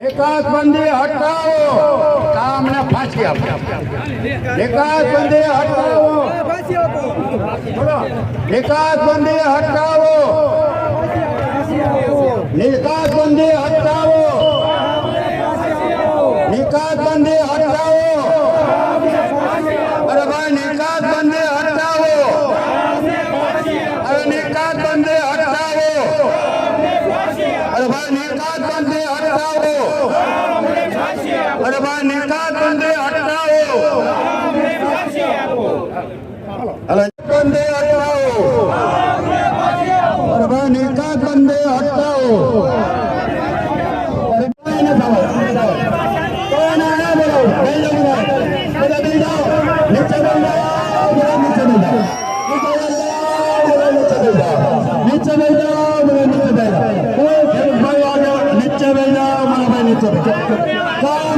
નિકાસબંધી હટાવો. કામને ફાંસી આપો. બંદી હટાવો. એકાદ બંદી હટાવો. નિકાસબંધી હટાવો નિકાસબંધી હટાવો અરે ભાઈ નિકાસબંધી હટાવો અરે નિકાસબંધી હટાવો અરે ભાઈ નિકાસ બંધી હટાવો અરે ભાઈ નિકાસ બંધી હટાવો અરે બંધી હટાવો અરે ભાઈ નિકાસ બંધી હટાવો અરે કોઈને થવા નેતા ના બોલો બેસી જાઓ અડવા નેતા બેસી જાઓ નીચે બધા નીચે જાઓ નીચે જાઓ નીચે બધા નીચે બેસી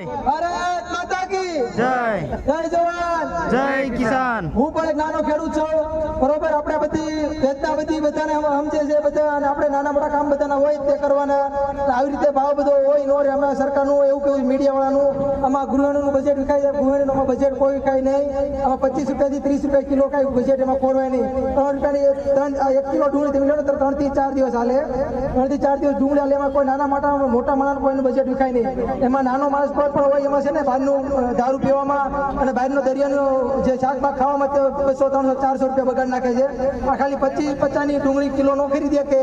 ભારત માતા કી જય જય જવાન જય કિસાન હું પણ એક નાનો ખેડૂત છો, બરોબર? આપણે બધી વેદના બધી બધાને સમજે છે બધા અને આપણે નાના મોટા કામ બધાના હોય તે કરવાના. આવી રીતે ભાવ બધો હોય નો રે અમે સરકારનું એવું કેવું મીડિયાવાળાનું. આમાં ગૃહિણીનું બજેટ વિખાય છે. ગૃહિણીનું બજેટ કોઈ વિખાય નહીં. આમાં પચીસ રૂપિયાથી ત્રીસ રૂપિયા કિલો કાંઈ બજેટ એમાં ખોરવાય નહીં. ત્રણ રૂપિયાની ત્રણ એક કિલો ડુંગળી તમે લો ને ત્રણ ચાર દિવસ હાલે. ત્રણથી ચાર દિવસ ડુંગળી હાલે. એમાં કોઈ નાના મોટા મોટા માણસ કોઈનું બજેટ વિખાય નહીં. એમાં નાનો માણસ પણ હોય, એમાં છે ને બહારનું દારૂ પીવામાં અને બહારનો દરિયાનું જે શાકભાગ ખાવામાં બસો ત્રણસો ચારસો રૂપિયા બગાડ નાખે છે. આ ખાલી પચીસ પચાસની ડુંગળી કિલો નો ખરીદે કે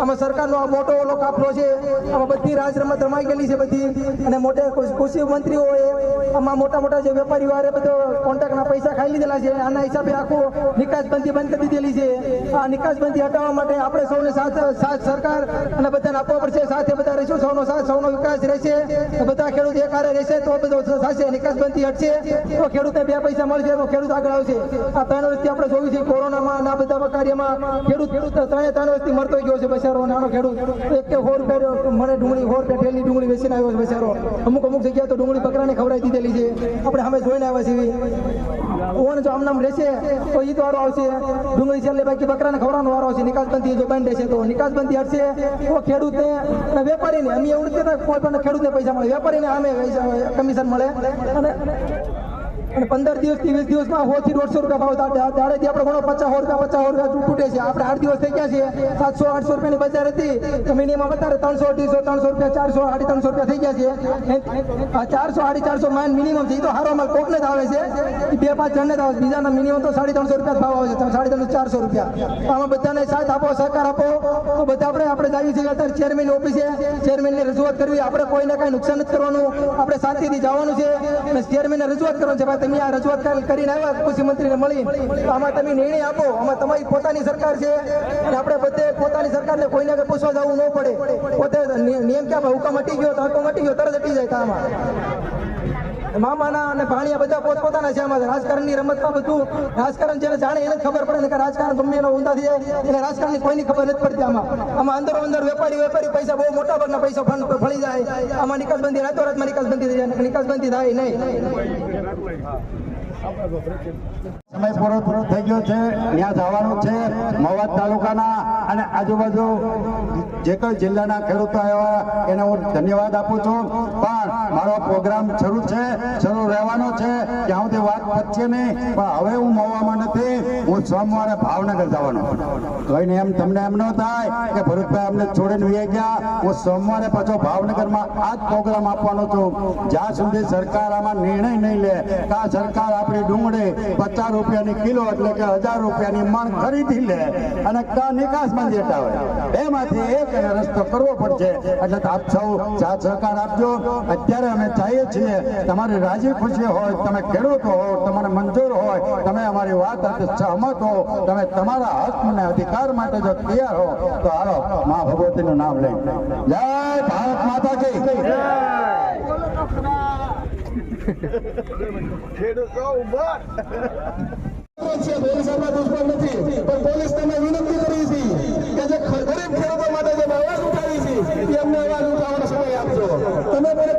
આમાં સરકારનો આ મોટો ઓલો કાફલો છે. આમાં બધી રાજ રમત રમાઈ ગયેલી છે બધી. અને મોટે કૃષિ મંત્રીઓએ આમાં મોટા મોટા જે વેપારીઓ હારે બધો કોન્ટ્રાક્ટના પૈસા ખાઈ લીધેલા છે. આના હિસાબે આખું નિકાસબંધી બંધ કરી દીધેલી છે. આ નિકાસબંધી હટાવવા માટે આપણે સૌને સાથ સાથ સરકાર અને બધાને આપવા પડશે. સાથે બધા રહીશું સૌનો સાથ, સૌનો વિકાસ રહેશે. બધા ખેડૂત એક રહેશે, તો બધો થશે નિકાસબંધી હટશે. તો ખેડૂતને બે પૈસા મળશે, તો ખેડૂત આગળ આવશે. આ ત્રણ વર્ષથી આપણે જોયું છે કોરોનામાં આ બધા કાર્યમાં ખેડૂત ખેડૂત ત્રણે ત્રણ વર્ષથી મરતો ગયો છે બચારો, નાનો ખેડૂત. એક કે સો મને ડુંગળી સો રૂપિયા ઠેલી ડુંગળી વેચીને આવ્યો છે બચારો. અમુક અમુક જગ્યાએ તો ડુંગળી બકરાને ખવડાવી દીધેલી છે. આપણે અમે જોઈને આવ્યા છીએ. ઓન જો આમ નામ રહેશે, તો ઈદ વારો આવશે. ડુંગળી છેલ્લે બાકી બકરાને ખવડાવવાનો વારો આવશે. નિકાસબંધી જો બંધ રહેશે તો નિકાસબંધી હટશે. તો ખેડૂતને અને વેપારીને, અમે એવું કોઈ પણ ખેડૂતને પૈસા મળે. વેપારીને અમે કમિશન મળે. અને અને પંદર દિવસથી વીસ દિવસમાં સો થી દોઢસો રૂપિયા ભાવ દાડે દાડેથી આપણે ઘણો પચાસ રૂપિયા પચાસ રૂપિયા તૂટે છે. આપણે આઠ દિવસ થઈ ગયા છે સાતસો, આઠસો રૂપિયાની બજાર હતી. મિનિમમ અત્યારે ત્રણસો, અઢીસો, ત્રણસો રૂપિયા, ચારસો, સાડી ત્રણસો રૂપિયા થઈ ગયા છે. ચારસો, સાડી ચારસો માઇન મિનિમમ છે. એ તો હારો માલ કોકને જ આવે છે. બે પાંચ જણને જ આવે છે. બીજાના મિનિમમ તો સાડી ત્રણસો રૂપિયા ભાવ આવે છે. સાડી ત્રણસો, ચારસો રૂપિયા. આમાં બધાને સાથ આપો, સહકાર આપો. તો બધા આપણે આપણે જાવી છીએ. અત્યારે ચેરમેન ઓફિસે ચેરમેનની રજૂઆત કરવી. આપણે કોઈને કાંઈ નુકસાન નથી કરવાનું. આપણે શાંતિથી જવાનું છે. અને ચેરમેનને રજૂઆત કરવાનું છે. તમે આ રજૂઆત કરીને આવ્યા કૃષિ મંત્રીને મળી. આમાં તમે નિર્ણય આપો. આમાં તમારી પોતાની સરકાર છે અને આપણે બધે પોતાની સરકારને કોઈને કઈ પૂછવા જવું ન પડે. પોતે નિયમ ક્યાં હુકમ હટી ગયો તો હુકમ હટી ગયો, તરત હટી જાય કામમાં મામાના અને ભાણિયા બધા પોતપોતાના છે આમાં. રાજકારણની રમતમાં બધું રાજકારણ જેને જાણે એને ખબર પડે કે રાજકારણ ગમે એનો ઊંધા થઈ જાય, એને રાજકારણની કોઈની ખબર નથી પડતી આમાં. આમાં અંદરો અંદર વેપારી વેપારી પૈસા, બહુ મોટા ભાગના પૈસા ફંડ ફળી જાય. આમાં નિકાસબંધી રાતોરાતમાં નિકાસબંધી થઈ જાય નિકાસબંધી થાય નહીં. સમય પૂરો પૂરો થઈ ગયો છે. ત્યાં જવાનું છે મવાદ તાલુકાના અને આજુબાજુ જે કોઈ જિલ્લાના ખેડૂતો આવ્યા એને હું ધન્યવાદ આપું છું. પણ મારો પ્રોગ્રામ શરૂ છે, શરૂ રહેવાનો છે. ત્યાં વાત પતશે નહીં, પણ હવે હું મવામાં નથી. હું સોમવારે ભાવનગર જવાનો કોઈને એમ તમને એમ ન થાય કે ભરતભાઈ અમને છોડીને વી ગયા. હું સોમવારે પાછો ભાવનગરમાં આ જ પ્રોગ્રામ આપવાનો છું. જ્યાં સુધી સરકાર આમાં નિર્ણય નહીં લે કા સરકાર આપે આપણી ડુંગળી પચાસ રૂપિયાની કિલો એટલે કે હજાર રૂપિયાની મણ ખરીદી લે અને કા નિકાસમાં દેતા હોય એમાંથી એક રસ્તો કરવો પડશે. એટલે આપ સૌ સાથ સહકાર આપજો. અત્યારે અમે ચાહીએ છીએ તમારી રાજી ખુશી હોય, તમે ખેડૂત હો, તમારે મંજૂર હોય, તમે અમારી વાત સહમત હો, તમે તમારા હક અને અધિકાર માટે જો તૈયાર હો, તો હાલો, મા ભગવતીનું નામ લઈ. જય ભારત માતા કી.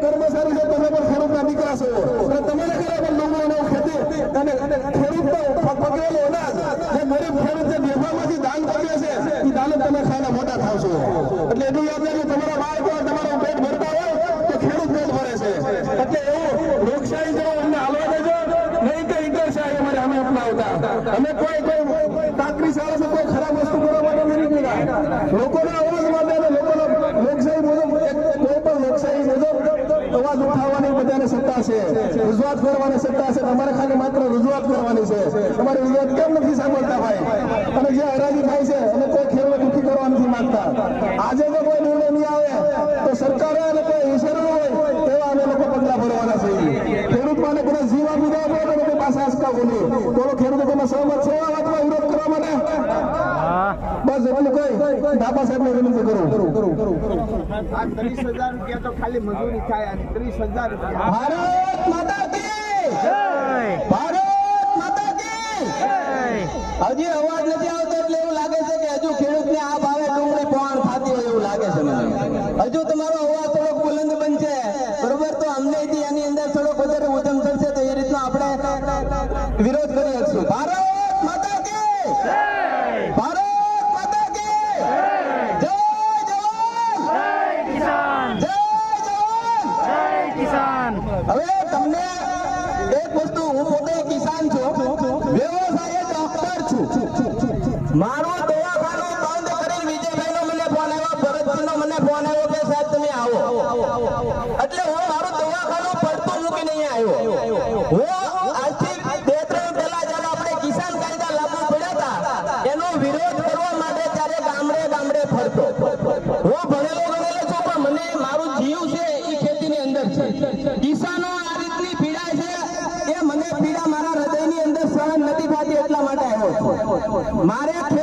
કર્મચારી છો તમે પણ ખેડૂતના દીકરા અને તમારે ઘરે પણ ખેતી અને ખેડૂતનો પકવેલો અનાજ જે છે એ દાન તમે ખાઈને મોટા થાવ છો એટલે તમારું પેટ ભરતા હોય તો ખેડૂત પેટ ભરે છે એટલે એવું લોકશાહી જેવો અમને હાલવા દેજો નહીં કે ઈટરશાહી અમારે અમે અમે કોઈ કોઈ કાકરી શાળા છે કોઈ ખરાબ વસ્તુ કરવા માટે નથી નીકળ્યા લોકોના અવાજ માટે લોકોના લોકશાહી મુજબ કોઈ પણ લોકશાહી મુજબ અવાજ ઉઠાવવાની બધાને સત્તા છે. રજૂઆત કરવાની સત્તા છે. તમારે ખાલી માત્ર રજૂઆત કરવાની છે. તમારી રજૂઆત કેમ નથી સાંભળતા ભાઈ? અને જે હરાજી થાય છે, અમે કોઈ ખેડૂત દુઃખી કરવા નથી માંગતા આજે જો કોઈ નિર્ણય નહીં આવે તો સરકારે અને કોઈ ઈશ્વરો હોય તેવા અમે લોકો પગલા ભરવાના છે ખેડૂત માટે કદાચ જીવ આપી દેવા પડે તો પાસે આસકાવું ખેડૂતો તમે સહમત છો? આ વાતમાં વિરોધ કરવા માટે? બસ એટલું કઈ ઢાબા સાહેબ ને વિનંતી કરું. ત્રીસ હજાર રૂપિયા તો ખાલી મજૂરી થાય ત્રીસ હજાર ભારત માતા કી! ભારત માતા કી! હજી અવાજ નથી આવતો એટલે એવું લાગે છે કે હજુ ખેડૂતને આ ભાવે ડુંગળી પોણ થતી હોય એવું લાગે છે મને. હજુ તમારો અવાજ થોડોક બુલંદ બનશે. મારે